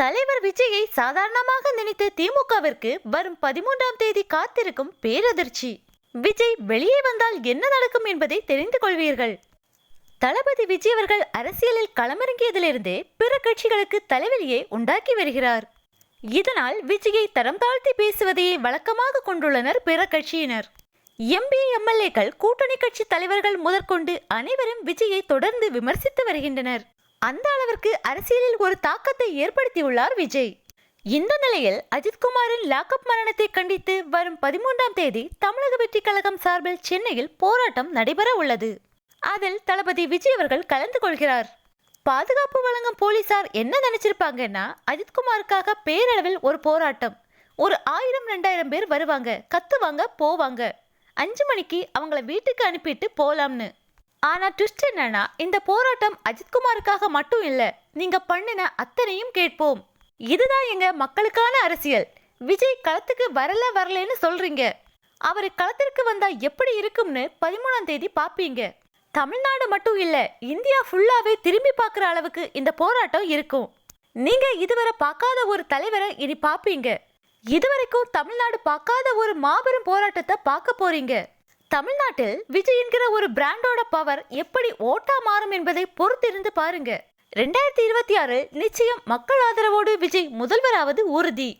தலைவர் விஜயை சாதாரணமாக நினைத்த திமுகவிற்கு வரும் பதிமூன்றாம் தேதி காத்திருக்கும் பேரதிர்ச்சி. விஜய் வெளியே வந்தால் என்ன நடக்கும் என்பதை தெரிந்து கொள்வீர்கள். தளபதி விஜய் அவர்கள் அரசியலில் களமிறங்கியதிலிருந்தே பிற கட்சிகளுக்கு தலைவலியை உண்டாக்கி வருகிறார். இதனால் விஜயை தரம் தாழ்த்தி பேசுவதையே வழக்கமாக கொண்டுள்ளனர் பிற கட்சியினர். எம்பி எம்எல்ஏக்கள் கூட்டணி கட்சி தலைவர்கள் முதற்கொண்டு அனைவரும் விஜயை தொடர்ந்து விமர்சித்து வருகின்றனர். அந்த அளவிற்கு அரசியலில் ஒரு தாக்கத்தை ஏற்படுத்தியுள்ளார் விஜய். இந்த நிலையில் அஜித்குமாரின் லாக்அப் மரணத்தை கண்டித்து வரும் பதிமூன்றாம் தேதி தமிழக வெற்றி கழகம் சார்பில் சென்னையில் போராட்டம் நடைபெற உள்ளது. அதில் தளபதி விஜய் அவர்கள் கலந்து கொள்கிறார். பாதுகாப்பு வழங்கும் போலீசார் என்ன நினைச்சிருப்பாங்கன்னா அஜித்குமாருக்காக பேரளவில் ஒரு போராட்டம். ஒரு ஆயிரம் ரெண்டாயிரம் பேர் வருவாங்க கத்துவாங்க போவாங்க. அஞ்சு மணிக்கு அவங்கள வீட்டுக்கு அனுப்பிட்டு போலாம்னு. ஆனால் ட்விஸ்ட் என்னன்னா இந்த போராட்டம் அஜித்குமாருக்காக மட்டும் இல்லை நீங்கள் பண்ணின அத்தனையும் கேட்போம். இதுதான் எங்கள் மக்களுக்கான அரசியல். விஜய் களத்துக்கு வரல வரலன்னு சொல்கிறீங்க அவர் களத்திற்கு வந்தால் எப்படி இருக்கும்னு பதிமூணாம் தேதி பார்ப்பீங்க தமிழ்நாடு மட்டும் இல்லை இந்தியா ஃபுல்லாகவே திரும்பி பார்க்குற அளவுக்கு இந்த போராட்டம் இருக்கும். நீங்கள் இதுவரை பார்க்காத ஒரு தலைவரை இனி பார்ப்பீங்க இதுவரைக்கும் தமிழ்நாடு பார்க்காத ஒரு மாபெரும் போராட்டத்தை பார்க்க போறீங்க. தமிழ்நாட்டில் விஜய் என்கிற ஒரு பிராண்டோட பவர் எப்படி ஓட்டா மாறும் என்பதை பொறுத்திருந்து பாருங்க. ரெண்டாயிரத்தி இருபத்தி ஆறு நிச்சயம் மக்கள் ஆதரவோடு விஜய் முதல்வராவது உறுதி